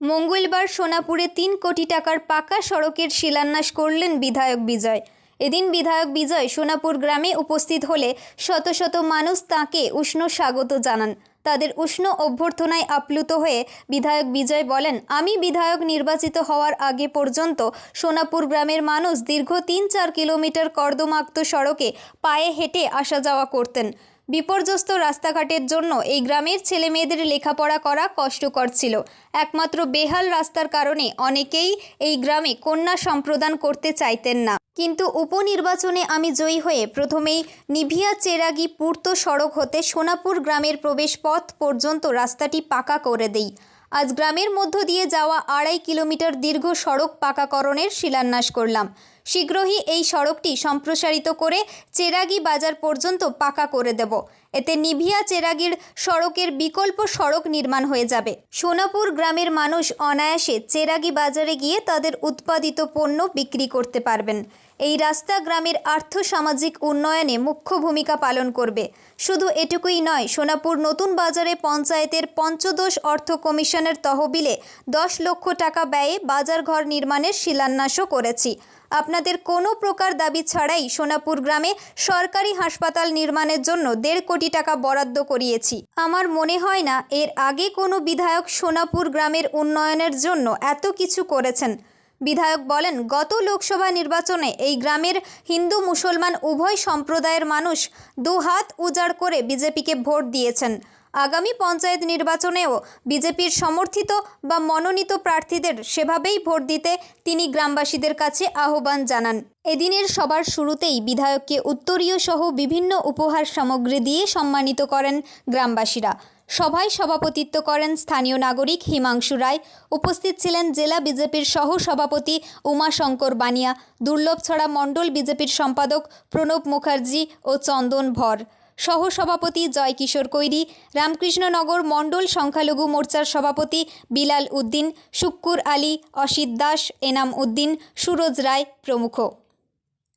মঙ্গলবার সোনাপুরে তিন কোটি টাকার পাকা সড়কের শিলান্যাস করলেন বিধায়ক বিজয়। এদিন বিধায়ক বিজয় সোনাপুর গ্রামে উপস্থিত হলে শত শত মানুষ তাকে উষ্ণ স্বাগত জানান। তাদের উষ্ণ অভ্যর্থনায় আপ্লুত হয়ে বিধায়ক বিজয় বলেন, আমি বিধায়ক নির্বাচিত হওয়ার আগে পর্যন্ত সোনাপুর গ্রামের মানুষ দীর্ঘ তিন চার কিলোমিটার কর্দমাক্ত সড়কে পায়ে হেঁটে আসা যাওয়া করতেন। বিপর্যস্ত রাস্তাঘাটের জন্য এই গ্রামের ছেলে মেয়েদের লেখাপড়া করা কষ্টকর ছিল। একমাত্র বেহাল রাস্তার কারণে অনেকেই এই গ্রামে কন্যা সম্প্রদান করতে চাইতেন না। কিন্তু উপনির্বাচনে আমি জয়ী হয়ে প্রথমেই নিভিয়া চেরাগি পূর্ত সড়ক হতে সোনাপুর গ্রামের প্রবেশ পথ পর্যন্ত রাস্তাটি পাকা করে দেই। আজ গ্রামের মধ্য দিয়ে যাওয়া আড়াই কিলোমিটার দীর্ঘ সড়ক পাকাকরণের শিলান্যাস করলাম। শীঘ্রই এই সড়কটি সম্প্রসারিত করে চেরাগি বাজার পর্যন্ত পাকা করে দেব। এতে নিভিয়া চেরাগির সড়কের বিকল্প সড়ক নির্মাণ হয়ে যাবে। সোনাপুর গ্রামের মানুষ অনায়াসে চেরাগি বাজারে গিয়ে তাদের উৎপাদিত পণ্য বিক্রি করতে পারবেন। এই রাস্তা গ্রামের আর্থসামাজিক উন্নয়নে মুখ্য ভূমিকা পালন করবে। শুধু এটুকুই নয়, সোনাপুর নতুন বাজারে পঞ্চায়েতের পঞ্চদশ অর্থ কমিশনের তহবিলে দশ লক্ষ টাকা ব্যয়ে বাজার ঘর নির্মাণের শিলান্যাসও করেছি। আপনাদের কোনো প্রকার দাবি ছাড়াই সোনাপুর গ্রামে সরকারি হাসপাতাল নির্মাণের জন্য দেড় কোটি টাকা বরাদ্দ করিয়েছি। আমার মনে হয় না এর আগে কোনো বিধায়ক সোনাপুর গ্রামের উন্নয়নের জন্য এত কিছু করেছেন। বিধায়ক বলেন, গত লোকসভা নির্বাচনে এই গ্রামের হিন্দু মুসলমান উভয় সম্প্রদায়ের মানুষ দু হাত উজাড় করে বিজেপিকে ভোট দিয়েছেন। আগামী পঞ্চায়েত নির্বাচনেও বিজেপির সমর্থিত বা মনোনীত প্রার্থীদের সেভাবেই ভোট দিতে তিনি গ্রামবাসীদের কাছে আহ্বান জানান। এদিনের সবার শুরুতেই বিধায়ককে উত্তরীয় সহ বিভিন্ন উপহার সামগ্রী দিয়ে সম্মানিত করেন গ্রামবাসীরা। সভায় সভাপতিত্ব করেন স্থানীয় নাগরিক হিমাংশু রায়। উপস্থিত ছিলেন জেলা বিজেপির সহ সভাপতি উমাশঙ্কর বানিয়া দুর্লভছড়া মণ্ডল বিজেপির সম্পাদক প্রণব মুখার্জি ও চন্দন ভর। সহ সভাপতি জয়কিশোর কৈরি, রামকৃষ্ণনগর মণ্ডল সংখ্যালঘু মোর্চার সভাপতি বিলাল উদ্দিন, শুক্কুর আলী, অসিত দাস, এনাম উদ্দিন, সুরজ রায় প্রমুখ।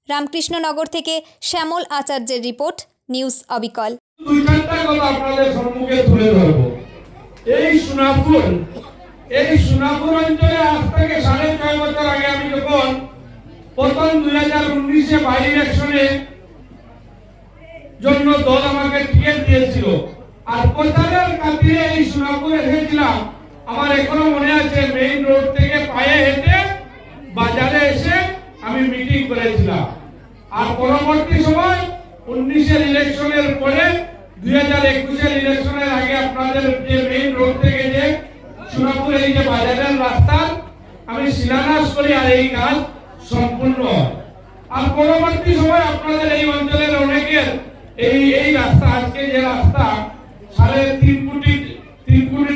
রামকৃষ্ণনগর থেকে শ্যামল আচার্যের রিপোর্ট, নিউজ অবিকল। এই এই অঞ্চলে আজ থেকে সাড়ে ছয় বছর আগে আমি যখন প্রথম দুই হাজার উনিশে জন্য দল আমাকে টিকিট দিয়েছিল। আর প্রচারের খাতিরে এই সোনাপুর এসেছিলাম আমার এখনও মনে আছে মেইন রোড থেকে পায়ে হেঁটে বাজারে এসে আমি মিটিং করেছিলাম। আর পরবর্তী সময় উনিশের ইলেকশনের পরে, দুই হাজার একুশের ইলেকশনের আগে আপনাদের যে মেইন রোড থেকে যে সোনাপুর এই যে বাজারের রাস্তা, আমি শিলান্যাস করি আর এই কাজ সম্পূর্ণ। আর পরবর্তী সময় আপনাদের এই অঞ্চলের অনেকের Ei, ei, ei, ei, ei, ei,